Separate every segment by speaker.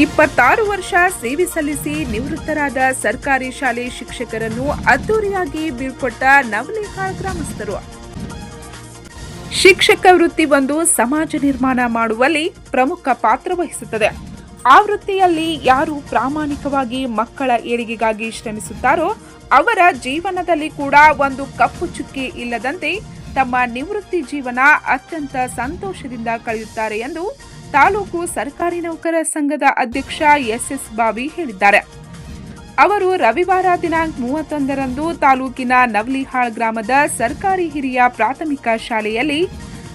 Speaker 1: ಇಪ್ಪತ್ತಾರು ವರ್ಷ ಸೇವೆ ಸಲ್ಲಿಸಿ ನಿವೃತ್ತರಾದ ಸರ್ಕಾರಿ ಶಾಲೆ ಶಿಕ್ಷಕರನ್ನು ಅದ್ದೂರಿಯಾಗಿ ಬೀಳ್ಕೊಟ್ಟ ನವಲೇಹ ಗ್ರಾಮಸ್ಥರು. ಶಿಕ್ಷಕ ವೃತ್ತಿ ಒಂದು ಸಮಾಜ ನಿರ್ಮಾಣ ಮಾಡುವಲ್ಲಿ ಪ್ರಮುಖ ಪಾತ್ರ ವಹಿಸುತ್ತದೆ. ಆ ವೃತ್ತಿಯಲ್ಲಿ ಯಾರು ಪ್ರಾಮಾಣಿಕವಾಗಿ ಮಕ್ಕಳ ಏಳಿಗೆಗಾಗಿ ಶ್ರಮಿಸುತ್ತಾರೋ ಅವರ ಜೀವನದಲ್ಲಿ ಕೂಡ ಒಂದು ಕಪ್ಪು ಚುಕ್ಕಿ ಇಲ್ಲದಂತೆ ತಮ್ಮ ನಿವೃತ್ತಿ ಜೀವನ ಅತ್ಯಂತ ಸಂತೋಷದಿಂದ ಕಳೆಯುತ್ತಾರೆ ಎಂದು ತಾಲೂಕು ಸರ್ಕಾರಿ ನೌಕರರ ಸಂಘದ ಅಧ್ಯಕ್ಷ ಎಸ್ಎಸ್ ಬಾಬಿ ಹೇಳಿದ್ದಾರೆ. ಅವರು ರವಿವಾರ ದಿನಾಂಕ ಮೂವತ್ತೊಂದರಂದು ತಾಲೂಕಿನ ನವಲಿಹಾಳ್ ಗ್ರಾಮದ ಸರ್ಕಾರಿ ಹಿರಿಯ ಪ್ರಾಥಮಿಕ ಶಾಲೆಯಲ್ಲಿ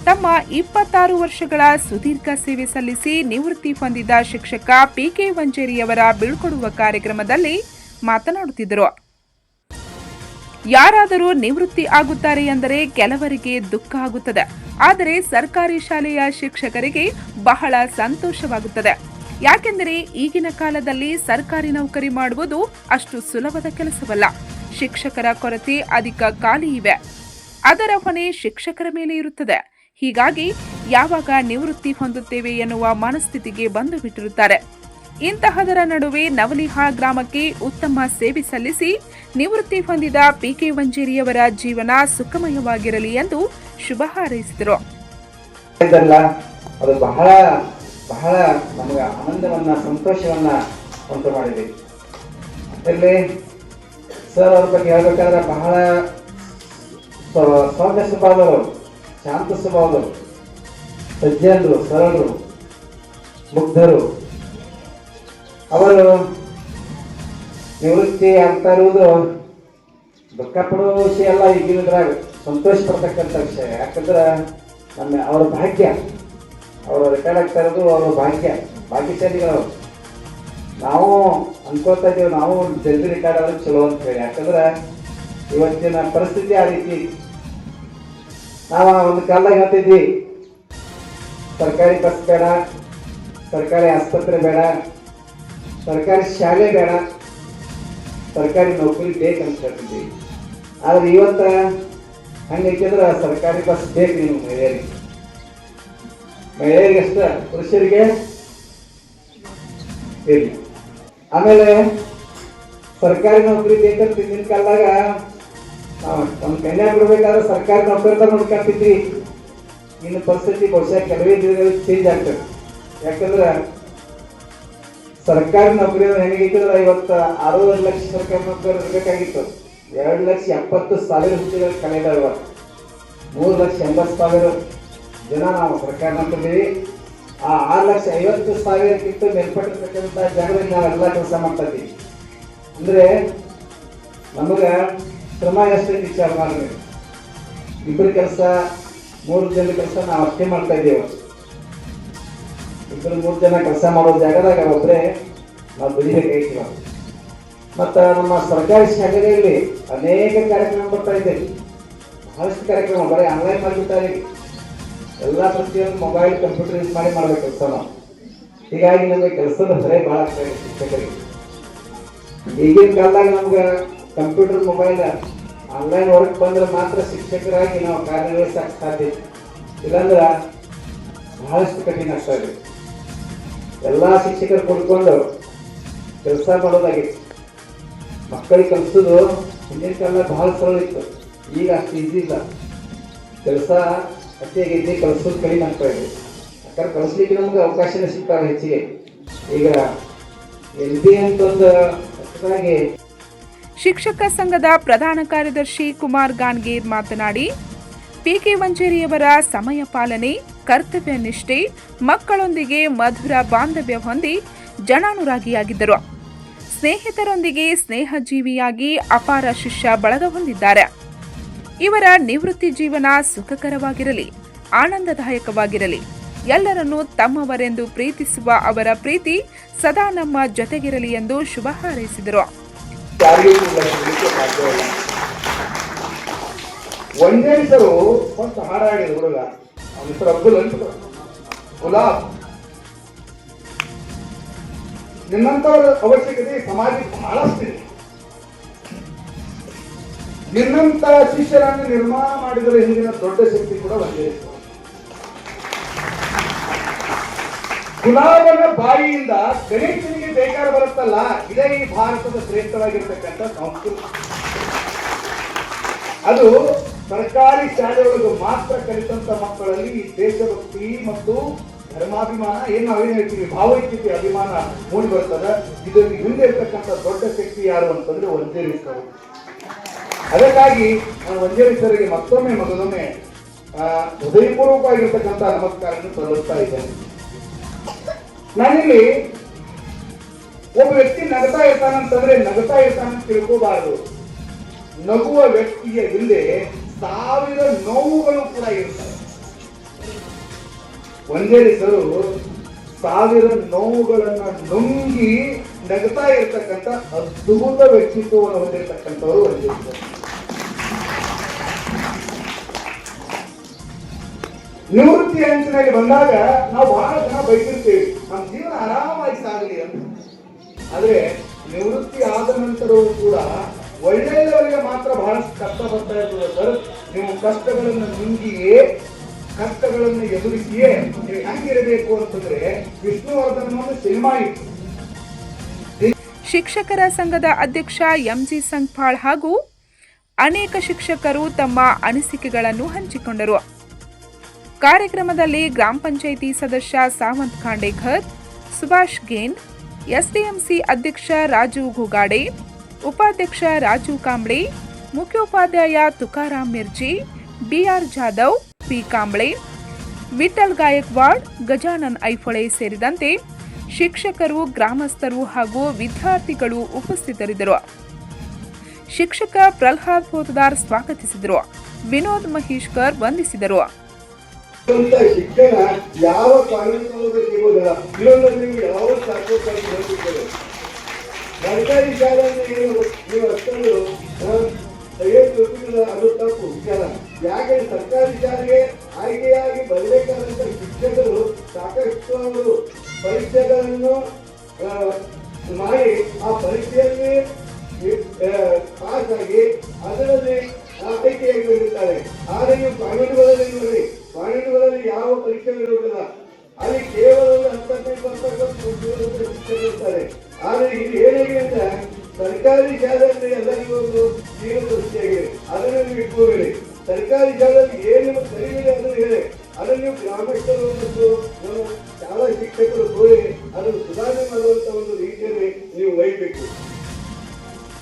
Speaker 1: ತಮ್ಮ ಇಪ್ಪತ್ತಾರು ವರ್ಷಗಳ ಸುದೀರ್ಘ ಸೇವೆ ಸಲ್ಲಿಸಿ ನಿವೃತ್ತಿ ಹೊಂದಿದ ಶಿಕ್ಷಕ ಪಿಕೆ ವಂಜೇರಿಯವರ ಬೀಳ್ಕೊಡುವ ಕಾರ್ಯಕ್ರಮದಲ್ಲಿ ಮಾತನಾಡುತ್ತಿದ್ದರು. ಯಾರಾದರೂ ನಿವೃತ್ತಿ ಆಗುತ್ತಾರೆ ಎಂದರೆ ಕೆಲವರಿಗೆ ದುಃಖ ಆಗುತ್ತದೆ. ಆದರೆ ಸರ್ಕಾರಿ ಶಾಲೆಯ ಶಿಕ್ಷಕರಿಗೆ ಬಹಳ ಸಂತೋಷವಾಗುತ್ತದೆ. ಯಾಕೆಂದರೆ ಈಗಿನ ಕಾಲದಲ್ಲಿ ಸರ್ಕಾರಿ ನೌಕರಿ ಮಾಡುವುದು ಅಷ್ಟು ಸುಲಭದ ಕೆಲಸವಲ್ಲ. ಶಿಕ್ಷಕರ ಕೊರತೆ ಅಧಿಕ ಖಾಲಿ ಇವೆ. ಅದರ ಹೊಣೆ ಶಿಕ್ಷಕರ ಮೇಲೆ ಇರುತ್ತದೆ. ಹೀಗಾಗಿ ಯಾವಾಗ ನಿವೃತ್ತಿ ಹೊಂದುತ್ತೇವೆ ಎನ್ನುವ ಮನಸ್ಥಿತಿಗೆ ಬಂದು ಬಿಟ್ಟಿರುತ್ತಾರೆ ಇಂತಹದರ ನಡುವೆ ನವಲಿಹಾ ಗ್ರಾಮಕ್ಕೆ ಉತ್ತಮ ಸೇವೆ ಸಲ್ಲಿಸಿ ನಿವೃತ್ತಿ ಹೊಂದಿದ ಪಿಕೆ ವಂಜೇರಿಯವರ ಜೀವನ ಸುಖಮಯವಾಗಿರಲಿ ಎಂದು ಶುಭ ಹಾರೈಸಿದರು.
Speaker 2: ಅದು ಬಹಳ ಬಹಳ ನಮಗೆ ಆನಂದವನ್ನ, ಸಂತೋಷವನ್ನ ಉಂಟು ಮಾಡಿದೆ. ಇಲ್ಲಿ ಸರ್ ಅವ್ರ ಬಗ್ಗೆ ಹೇಳ್ಬೇಕಾದ್ರೆ ಬಹಳ ಸೌಮ್ಯ ಸ್ವಭಾವದವರು, ಶಾಂತ ಸ್ವಭಾವದವರು, ಸಜ್ಜನರು, ಸರಳರು, ಮುಗ್ಧರು. ಅವರು ನಿವೃತ್ತಿ ಅಂತ ಇರುವುದು ದುಃಖ ಪಡುವ ವಿಷಯ ಅಲ್ಲ ಈಗಿನದ್ರಾಗ ಸಂತೋಷ ಪಡ್ತಕ್ಕಂಥ ವಿಷಯ. ಯಾಕಂದ್ರೆ ನಮ್ಮ ಅವರ ಭಾಗ್ಯ, ಅವರು ರಿಟೈರ್ಡ್ ಆಗ್ತಾ ಇರೋದು ಅವರ ಭಾಗ್ಯ, ಭಾಗ್ಯಶಾಲಿಗಳು. ನಾವು ಅನ್ಕೋತಾ ಇದ್ದೀವಿ, ನಾವು ಜಲ್ದಿ ರಿಟೈರ್ಡ್ ಆದ್ರೆ ಚಲೋ ಅಂತ ಹೇಳಿ. ಯಾಕಂದ್ರೆ ಇವತ್ತಿನ ಪರಿಸ್ಥಿತಿ ಆ ರೀತಿ. ನಾವು ಒಂದು ಕಾಲದಾಗ ಹೇಳ್ತಿದ್ವಿ, ಸರ್ಕಾರಿ ಬಸ್ ಬೇಡ, ಸರ್ಕಾರಿ ಆಸ್ಪತ್ರೆ ಬೇಡ, ಸರ್ಕಾರಿ ಶಾಲೆ ಬೇಡ. ಸರ್ಕಾರಿ ನೌಕರಿ ಬೇಕಂತ ಹೇಳ್ತಿದ್ವಿ ಆದರೆ ಇವತ್ತ ಹಂಗೈತಂದ್ರೆ ಸರ್ಕಾರಿ ಬಸ್ ಬೇಕು ನಿಮ್ಮ ಮಹಿಳೆಯರಿಗೆ. ಮಹಿಳೆಯರಿಗೆ ಅಷ್ಟ, ಪುರುಷರಿಗೆ ಇಲ್ಲ. ಆಮೇಲೆ ಸರ್ಕಾರಿ ನೌಕರಿ ಬೇಕಂತ ಹಿಂದಿನ ಕಾಲದಾಗ ನಮ್ಮ ಕನ್ಯಾ ಬಿಡ್ಬೇಕಾದ್ರೆ ಸರ್ಕಾರಿ ನೌಕರಿ ನೋಡ್ಕೊಂತಿದ್ವಿ. ಇನ್ನು ಪರಿಸ್ಥಿತಿ ಬಹುಶಃ ಕೆಲವೇ ದಿನಗಳಲ್ಲಿ ಚೇಂಜ್ ಆಗ್ತದೆ. ಯಾಕಂದ್ರೆ ಸರ್ಕಾರಿ ನೌಕರಿ ಹೆಂಗೈತೆ ಅಂದ್ರೆ ಇವತ್ತು ಅರವತ್ತು ಲಕ್ಷ ಸರ್ಕಾರಿ ನೌಕರಿ ಇರಬೇಕಾಗಿತ್ತು ಎರಡು ಲಕ್ಷ ಎಪ್ಪತ್ತು ಸಾವಿರ ಹುದ್ದೆಗಳು ಇವತ್ತು. ಮೂರು ಲಕ್ಷ ಎಂಬತ್ತು ಸಾವಿರ ಜನ ನಾವು ಸರ್ಕಾರ ನೌಕರಿ ಆ ಆರು ಲಕ್ಷ ಐವತ್ತು ಸಾವಿರಕ್ಕಿಂತ ಮೇಲ್ಪಟ್ಟಿರ್ತಕ್ಕಂಥ ಜಾಗದಲ್ಲಿ ನಾವೆಲ್ಲ ಕೆಲಸ ಮಾಡ್ತಾ ಇದ್ದೀವಿ. ಅಂದ್ರೆ ನಮಗೆ ಶ್ರಮ ಎಷ್ಟೇ ವಿಚಾರ ಮಾಡ್ರಿ. ಇಬ್ಬರು ಕೆಲಸ, ಮೂರು ಜನ ಕೆಲಸ ನಾವು ಅಷ್ಟೇ ಮಾಡ್ತಾ ಇದ್ದೇವೆ. ಇಬ್ಬರು ಮೂರು ಜನ ಕೆಲಸ ಮಾಡೋ ಜಾಗದಾಗ ಒಬ್ಬರೇ ನಾವು ದುಡಿಬೇಕಾಗಿತ್ತು ನಾವು ಮತ್ತು ನಮ್ಮ ಸರ್ಕಾರಿ ಶಾಲೆಯಲ್ಲಿ ಅನೇಕ ಕಾರ್ಯಕ್ರಮ ಬರ್ತಾ ಇದೆ. ಬಹಳಷ್ಟು ಕಾರ್ಯಕ್ರಮ, ಬರೀ ಆನ್ಲೈನ್ ಮಾಡಿಬಿಟ್ಟಾರೆ ಎಲ್ಲ ಪ್ರತಿಯೊಂದು ಮೊಬೈಲ್ ಕಂಪ್ಯೂಟರ್ ಯೂಸ್ ಮಾಡಿ ಮಾಡ್ಬೇಕು ಕೆಲಸ ನಾವು. ಹೀಗಾಗಿ ನಮಗೆ ಕೆಲಸದ ಹೊರೆ ಭಾಳ ಇದೆ ಶಿಕ್ಷಕರಿಗೆ. ಈಗಿನ ಕಾಲದಾಗ ನಮ್ಗೆ ಕಂಪ್ಯೂಟರ್ ಮೊಬೈಲ್ ಆನ್ಲೈನ್ ವರ್ಕ್ ಬಂದ್ರೆ ಮಾತ್ರ ಶಿಕ್ಷಕರಾಗಿ ನಾವು ಕಾರ್ಯನಿರ್ವಹಿಸಕ್ಕೆ ಸಾಧ್ಯ ಇಲ್ಲಾಂದ್ರೆ ಬಹಳಷ್ಟು ಕಠಿಣ ಆಗ್ತಾ ಇದೆ. ಎಲ್ಲ ಶಿಕ್ಷಕರು ಕುಡ್ಕೊಂಡು ಕೆಲಸ ಮಾಡೋದಾಗಿತ್ತು ಮಕ್ಕಳಿಗೆ ಕಲಿಸೋದು ಹಿಂದಿನ ಕಾಲ ಬಹಳ ಸರಳ ಇತ್ತು. ಈಗ ಅಷ್ಟು ಈಸಿ ಇಲ್ಲ. ಕೆಲಸ ಅತಿ ಆಗೈತಿ ಕಲಿಸೋದು ಕಡಿಮೆ ಆಗ್ತಾ ಇದೆ. ಯಾಕಂದ್ರೆ ಕಲಿಸ್ಲಿಕ್ಕೆ ನಮ್ಗೆ ಅವಕಾಶನೇ ಸಿಗ್ತಾರೆ ಹೆಚ್ಚಿಗೆ. ಈಗ ಎಲ್ ಬಿ ಅಂತಂದು ಹೊಸದಾಗಿ
Speaker 1: ಶಿಕ್ಷಕ ಸಂಘದ ಪ್ರಧಾನ ಕಾರ್ಯದರ್ಶಿ ಕುಮಾರ್ ಗಾನ್ಗೀರ್ ಮಾತನಾಡಿ ಪಿಕೆ ವಂಚೇರಿಯವರ ಸಮಯ ಪಾಲನೆ ಕರ್ತವ್ಯ ನಿಷ್ಠೆ, ಮಕ್ಕಳೊಂದಿಗೆ ಮಧುರ ಬಾಂಧವ್ಯ ಹೊಂದಿ ಜನಾನುರಾಗಿಯಾಗಿದ್ದರು. ಸ್ನೇಹಿತರೊಂದಿಗೆ ಸ್ನೇಹಜೀವಿಯಾಗಿ ಅಪಾರ ಶಿಷ್ಯ ಬಳಗ ಹೊಂದಿದ್ದಾರೆ. ಇವರ ನಿವೃತ್ತಿ ಜೀವನ ಸುಖಕರವಾಗಿರಲಿ, ಆನಂದದಾಯಕವಾಗಿರಲಿ. ಎಲ್ಲರನ್ನೂ ತಮ್ಮವರೆಂದು ಪ್ರೀತಿಸುವ ಅವರ ಪ್ರೀತಿ ಸದಾ ನಮ್ಮ ಜೊತೆಗಿರಲಿ ಎಂದು ಶುಭ ಹಾರೈಸಿದರು.
Speaker 2: ಒಂದೇ ಹೆಸರು ಅಬ್ದುಲ್ ಅಂತ. ಗುಲಾಬ್. ನಿನ್ನಂತವರ ಅವಶ್ಯಕತೆ ಸಮಾಜಕ್ಕೆ ಬಹಳಷ್ಟಿದೆ. ನಿನ್ನಂತ ಶಿಷ್ಯರನ್ನು ನಿರ್ಮಾಣ ಮಾಡಿದರ ಹಿಂದಿನ ದೊಡ್ಡ ಶಕ್ತಿ ಕೂಡ ಒಂದೇ
Speaker 3: ಗುಲಾಬನ ಬಾಯಿಯಿಂದ ಗಣೇಶನಿಗೆ ಬೇಕಾದ ಬರುತ್ತಲ್ಲ, ಇದೇ ಈ ಭಾರತದ ಶ್ರೇಷ್ಠವಾಗಿರ್ತಕ್ಕಂಥ ಸಂಸ್ಕೃತಿ. ಅದು ಸರ್ಕಾರಿ ಶಾಲೆಯೊಳಗೆ ಮಾತ್ರ ಕಲಿತಂತ ಮಕ್ಕಳಲ್ಲಿ ದೇಶಭಕ್ತಿ ಮತ್ತು ಧರ್ಮಾಭಿಮಾನ, ಏನು ಏನು ಹೇಳ್ತೀವಿ, ಭಾವೈಕ್ಯತೆ ಅಭಿಮಾನ ಮೂಡಿ ಬರ್ತದೆ. ಇದರಲ್ಲಿ ಹಿಂದೆ ಇರ್ತಕ್ಕಂಥ ದೊಡ್ಡ ಶಕ್ತಿ ಯಾರು ಅಂತಂದ್ರೆ ಒಂದೇ ಅದಕ್ಕಾಗಿ ನಾನು ವಂಜೇರಿಸರಿಗೆ ಮತ್ತೊಮ್ಮೆ ಮೊದಲೊಮ್ಮೆ ಹೃದಯಪೂರ್ವಕವಾಗಿರ್ತಕ್ಕಂಥ ನಮಸ್ಕಾರವನ್ನು ಸಲ್ಲಿಸ್ತಾ ಇದ್ದೇನೆ. ನಾನಿಲ್ಲಿ ಒಬ್ಬ ವ್ಯಕ್ತಿ ನಗತಾ ಇರ್ತಾನಂತಂದ್ರೆ ನಗತಾ ಇರ್ತಾನಂತ ತಿಳ್ಕೋಬಾರದು. ನಗುವ ವ್ಯಕ್ತಿಯ ಹಿಂದೆ ಸಾವಿರ ನೋವುಗಳು ಕೂಡ ಇರ್ತವೆ ವಂಜರಿಸರು ಸಾವಿರ ನೋವುಗಳನ್ನ ನುಂಗಿ ನಗ್ತಾ ಇರ್ತಕ್ಕಂಥ ಅದ್ಭುತ ವ್ಯಕ್ತಿತ್ವವನ್ನು ಹೊಂದಿರತಕ್ಕಂಥವ್ರು ಹೊಂದಿರ್ತಾರೆ ನಿವೃತ್ತಿ ಅಂಚಿನಲ್ಲಿ ಬಂದಾಗ ನಾವು ಬಹಳ ಜನ ಬಯಸಿರ್ತೀವಿ ನಮ್ಮ ಜೀವನ ಆರಾಮಾಗಿ ಸಾಗಲಿ ಅಂತ. ಆದ್ರೆ ನಿವೃತ್ತಿ ಆದ ನಂತರವೂ ಕೂಡ ಒಳ್ಳೆಯವರಿಗೆ ಮಾತ್ರ ಬಹಳಷ್ಟು ಕಷ್ಟ ಬರ್ತಾ ಇರ್ತದೆ ಸರ್. ನೀವು ಕಷ್ಟಗಳನ್ನು ನುಂಗಿಯೇ, ಕಷ್ಟಗಳನ್ನು ಎದುರಿಸಿಯೇ ನೀವು ಹೆಂಗಿರಬೇಕು ಅಂತಂದ್ರೆ ವಿಷ್ಣುವರ್ಧನ್ ಒಂದು ಸಿನಿಮಾ ಇತ್ತು.
Speaker 1: ಶಿಕ್ಷಕರ ಸಂಘದ ಅಧ್ಯಕ್ಷ ಎಂಜಿ ಸಂಗ್ಪಾಳ್ ಹಾಗೂ ಅನೇಕ ಶಿಕ್ಷಕರು ತಮ್ಮ ಅನಿಸಿಕೆಗಳನ್ನು ಹಂಚಿಕೊಂಡರು. ಕಾರ್ಯಕ್ರಮದಲ್ಲಿ ಗ್ರಾಮ ಪಂಚಾಯಿತಿ ಸದಸ್ಯ ಸಾವಂತ್ ಖಾಂಡೇಕರ್ ಸುಭಾಷ್ ಗೇಂದ್ ಎಸ್ಡಿಎಂಸಿ ಅಧ್ಯಕ್ಷ ರಾಜು ಗುಗಾಡೆ ಉಪಾಧ್ಯಕ್ಷ ರಾಜೀವ್ ಕಾಂಬ್ಳಿ ಮುಖ್ಯೋಪಾಧ್ಯಾಯ ತುಕಾರಾಮ್ ಮಿರ್ಜಿ, ಬಿಆರ್ ಜಾಧವ್, ಪಿ ಕಾಂಬ್ಳಿ ವಿಠಲ್ ಗಾಯಕ್ವಾಡ್, ಗಜಾನನ್ ಐಫೊಳೆ ಸೇರಿದಂತೆ ಶಿಕ್ಷಕರು, ಗ್ರಾಮಸ್ಥರು ಹಾಗೂ ವಿದ್ಯಾರ್ಥಿಗಳು ಉಪಸ್ಥಿತರಿದ್ದರು. ಶಿಕ್ಷಕ ಪ್ರಹ್ಲಾದ್ ಪೋತದಾರ್ ಸ್ವಾಗತಿಸಿದರು. ವಿನೋದ್ ಮಹೇಶ್ಕರ್ ವಂದಿಸಿದರು.
Speaker 4: ಶಿಕ್ಷಣ ಯಾವ ಸರ್ಕಾರಿ ಶಾಲೆಯನ್ನು ಏನು? ನೀವು ಅಷ್ಟೊಂದು ಏನು ಅದು ತಪ್ಪು. ವಿಚಾರ ಯಾಕೆ ಸರ್ಕಾರಿ ಶಾಲೆಗೆ ಆಯ್ಕೆಯಾಗಿ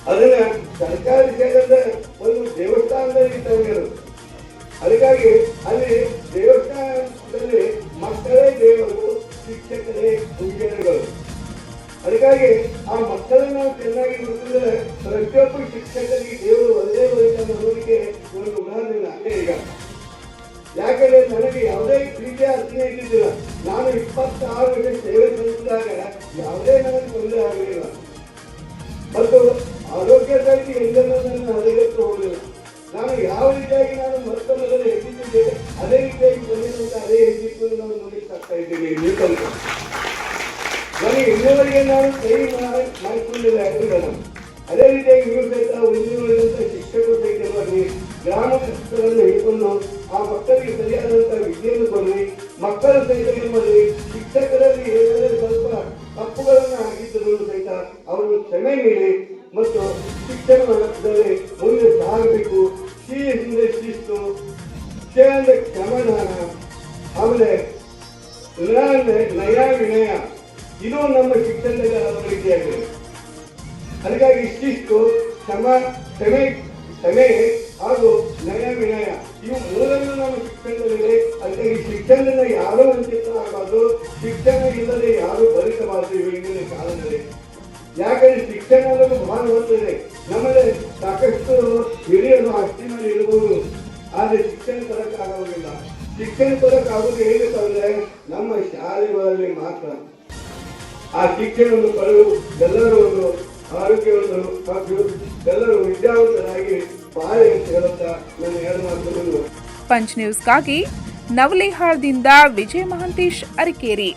Speaker 4: ಅದನ್ನ ಸರ್ಕಾರಿ ಶಾಲೆಯಿಂದ ಒಂದು ದೇವಸ್ಥಾನದಲ್ಲಿ ತಂಗಿರು ಅದು. ಅದಕ್ಕಾಗಿ ಅಲ್ಲಿ ಇನ್ನೂವರೆಗೆ ನಾನು ಕೈ ಮಾಡಿ ಅದೇ. ರೀತಿಯಾಗಿ ನೀವು ಸಹಿತ ಒಂದಿರುವಂತ ಶಿಕ್ಷಕರು ಸಹಿತವಾಗಿ ಗ್ರಾಮ ಶಿಕ್ಷಕರನ್ನು ಹಿಡ್ಕೊಂಡು ಆ ಮಕ್ಕಳಿಗೆ ಸರಿಯಾದಂತ ವಿದ್ಯೆಯನ್ನು ಕೊಡಲಿ ಮಕ್ಕಳ ಸಹಿತ ಏನು ಮಾಡಿ ಶಿಕ್ಷಕರಲ್ಲಿ ಏನಾದರೂ ಸ್ವಲ್ಪ ತಪ್ಪುಗಳನ್ನು ಆಗಿದ್ದರೂ ಸಹಿತ ಅವರು ಕ್ಷಮೆ ನೀಡಿ ಶಿಸ್ತು ಕ್ಷಮ ಕ್ಷಮೆ ಕ್ಷಮೆ ಹಾಗೂ ನಯ ವಿನಯ. ಇವು ಮೂರನ್ನು ನಮ್ಮ ಶಿಕ್ಷಣದಲ್ಲಿದೆ ಈ ಶಿಕ್ಷಣದಿಂದ ಯಾರೂ ವಂಚಿತರಾಗಬಾರ್ದು ಶಿಕ್ಷಣ ಇಲ್ಲದೆ ಯಾರೂ ಬಲಿಸಬಾರದು ಇಂದಿನ ಕಾಲದಲ್ಲಿ ಯಾಕಂದ್ರೆ ಶಿಕ್ಷಣ ಅನ್ನೋದು ಬಹಳ ಹೊಂದಿದೆ ನಮ್ಮಲ್ಲಿ ಸಾಕಷ್ಟು ಹಿರಿಯರು ಅಷ್ಟಿನಲ್ಲಿ ಇರಬಹುದು ಆದರೆ ಶಿಕ್ಷಣ ತರಕ್ಕಾಗೋದಿಲ್ಲ ಶಿಕ್ಷಣ ತರಕ್ಕಾಗೋದು ಏನಕ್ಕಂದ್ರೆ ನಮ್ಮ ಶಾಲೆಗಳಲ್ಲಿ ಮಾತ್ರ. ಆ ಶಿಕ್ಷಣವನ್ನು ಪಡೆದು ಎಲ್ಲರೂ ಒಂದು ಆರೋಗ್ಯವನ್ನು ಹಾಗೂ ಎಲ್ಲರೂ ವಿದ್ಯಾವಂತರಾಗಿ ಬಾಳೆ ಅಂತ ಹೇಳುತ್ತಾ ನನ್ನ ಎರಡು ಮಾತುಗಳನ್ನು
Speaker 1: ಪಂಚ್ ನ್ಯೂಸ್ಗಾಗಿ ನವಲಿಹಾಳ್ದಿಂದ ವಿಜಯ ಮಹಾಂತೇಶ್ ಅರಿಕೇರಿ.